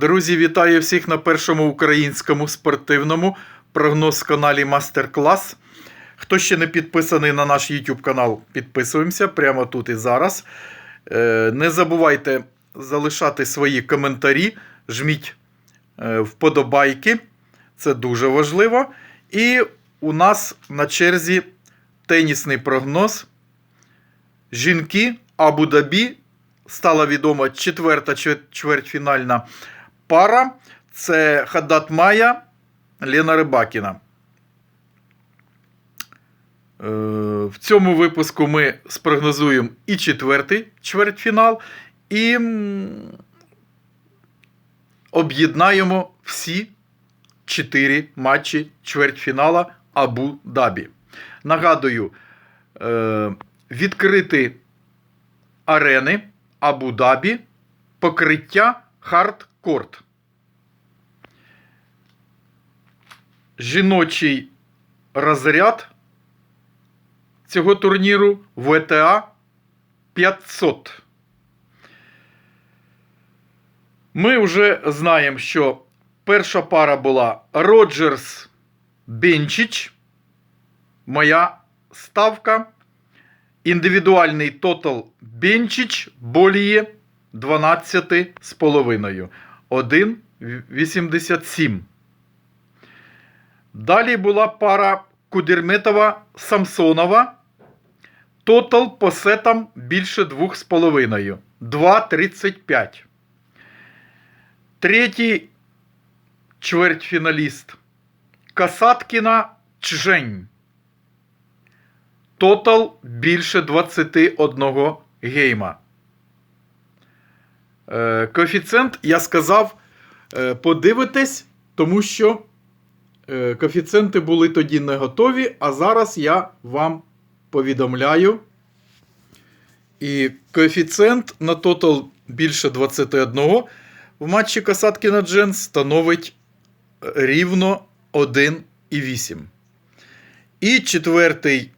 Друзі, вітаю всіх на першому українському спортивному прогноз каналі Мастер Клас. Хто ще не підписаний на наш YouTube канал, підписуємося прямо тут і зараз. Е, Не забувайте залишати свої коментарі, жміть е, вподобайки. Це дуже важливо. І у нас на черзі тенісний прогноз. Жінки Абу-Дабі стала відома четверта чвер- чвертьфінальна пара. Це Хадат Майя, Лена Рибакіна. Е, В цьому випуску ми спрогнозуємо і четвертий чвертьфінал, і об'єднаємо всі чотири матчі чвертьфінала Абу-Дабі. Нагадую, е, відкрити арени Абу-Дабі, покриття хардкорт. Жіночий розряд цього турніру ВТА 500. Ми вже знаємо, що перша пара була Роджерс Бенчич. Моя ставка. Індивідуальний тотал Бенчич боліє 12,5. 1,87. Далі була пара Кудерметова Самсонова. Тотал по сетам більше 2,5. 2,35. Третій чвертьфіналіст Касаткіна Чжень. Тотал більше 21 гейма. Е, коефіцієнт, я сказав, е, подивитесь, тому що е, коефіцієнти були тоді не готові, а зараз я вам повідомляю. І коефіцієнт на тотал більше 21 в матчі Касаткіна Джен становить рівно 1,8. І четвертий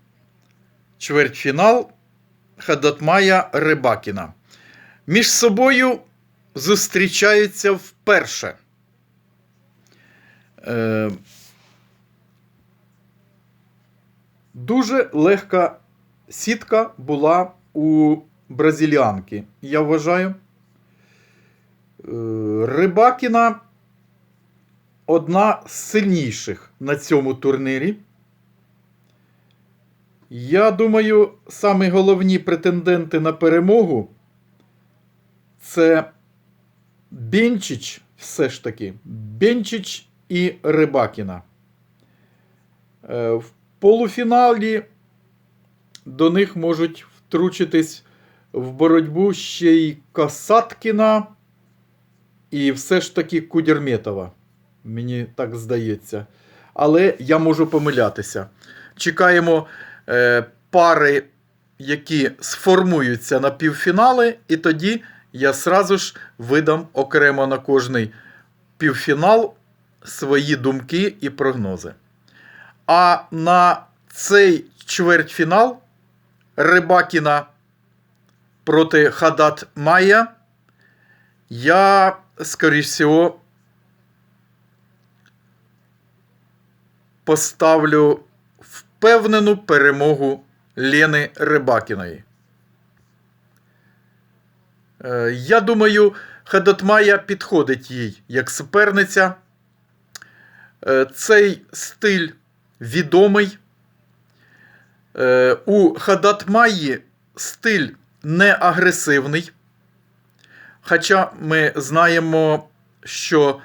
чвертьфінал Хадатмая Рибакіна. Між собою зустрічаються вперше. Е, дуже легка сітка була у бразиліанки. Я вважаю. Е, Рибакіна одна з сильніших на цьому турнірі. Я думаю, самі головні претенденти на перемогу це Бенчич, все ж таки, Бенчич і Рибакіна. Е, В полуфіналі до них можуть втручитись в боротьбу ще й Касаткіна і все ж таки Кудерметова. Мені так здається. Але я можу помилятися. Чекаємо е, пари, які сформуються на півфінали, і тоді я сразу ж видам окремо на кожний півфінал свої думки і прогнози. А на цей чвертьфінал Рибакіна проти Хадат Майя я, скоріш всього, поставлю впевнену перемогу Лени Рибакіної. Е, Я думаю, Хадатмая підходить їй як суперниця. Е, Цей стиль відомий. Е, У Хадатмаї стиль не агресивний. Хоча ми знаємо, що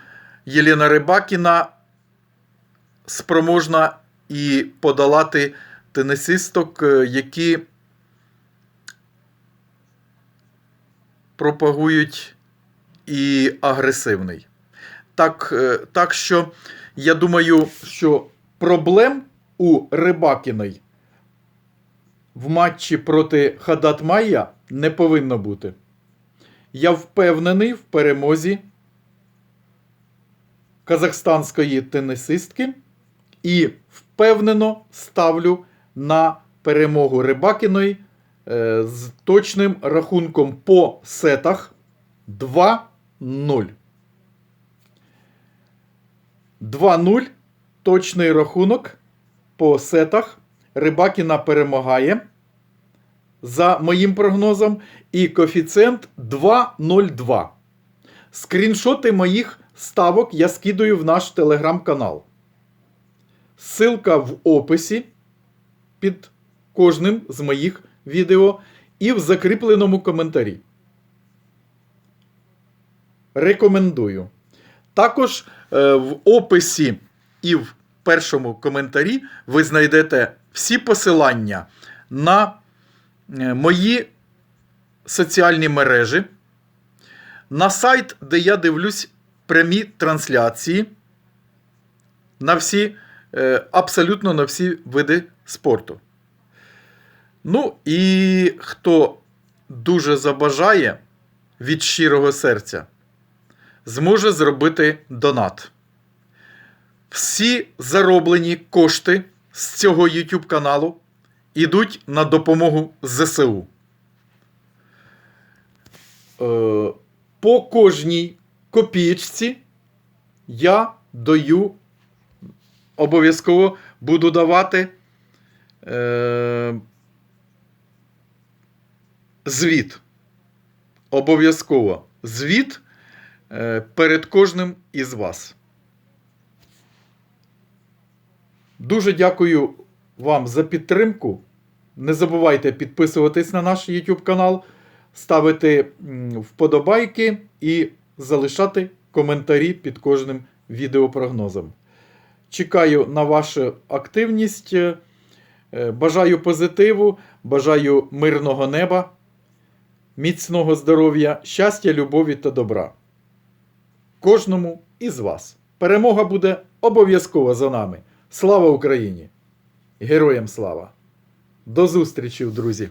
Єлена Рибакіна спроможна і подолати тенісисток, е, які пропагують і агресивний. Так, е, так що я думаю, що проблем у Рибакіної в матчі проти Хадат Майя не повинно бути. Я впевнений в перемозі казахстанської тенісистки і впевнено ставлю на перемогу Рибакіної з точним рахунком по сетах 2-0. 2-0. Точний рахунок по сетах. Рибакіна перемагає. За моїм прогнозом. І коефіцієнт 2,02. Скріншоти моїх ставок я скидаю в наш телеграм-канал. Ссылка в описі під кожним з моїх відео і в закріпленому коментарі. Рекомендую. Також е, в описі і в першому коментарі ви знайдете всі посилання на е, мої соціальні мережі, на сайт, де я дивлюсь прямі трансляції на всі, е, абсолютно на всі види спорту. Ну і хто дуже забажає від щирого серця, зможе зробити донат. Всі зароблені кошти з цього YouTube каналу йдуть на допомогу ЗСУ. Е, По кожній копієчці я даю, обов'язково буду давати е, звіт. Обов'язково звіт е, перед кожним із вас. Дуже дякую вам за підтримку. Не забувайте підписуватись на наш YouTube канал, ставити вподобайки і залишати коментарі під кожним відеопрогнозом. Чекаю на вашу активність. Е, Бажаю позитиву, бажаю мирного неба, міцного здоров'я, щастя, любові та добра. Кожному із вас. Перемога буде обов'язково за нами. Слава Україні! Героям слава! До зустрічі, друзі!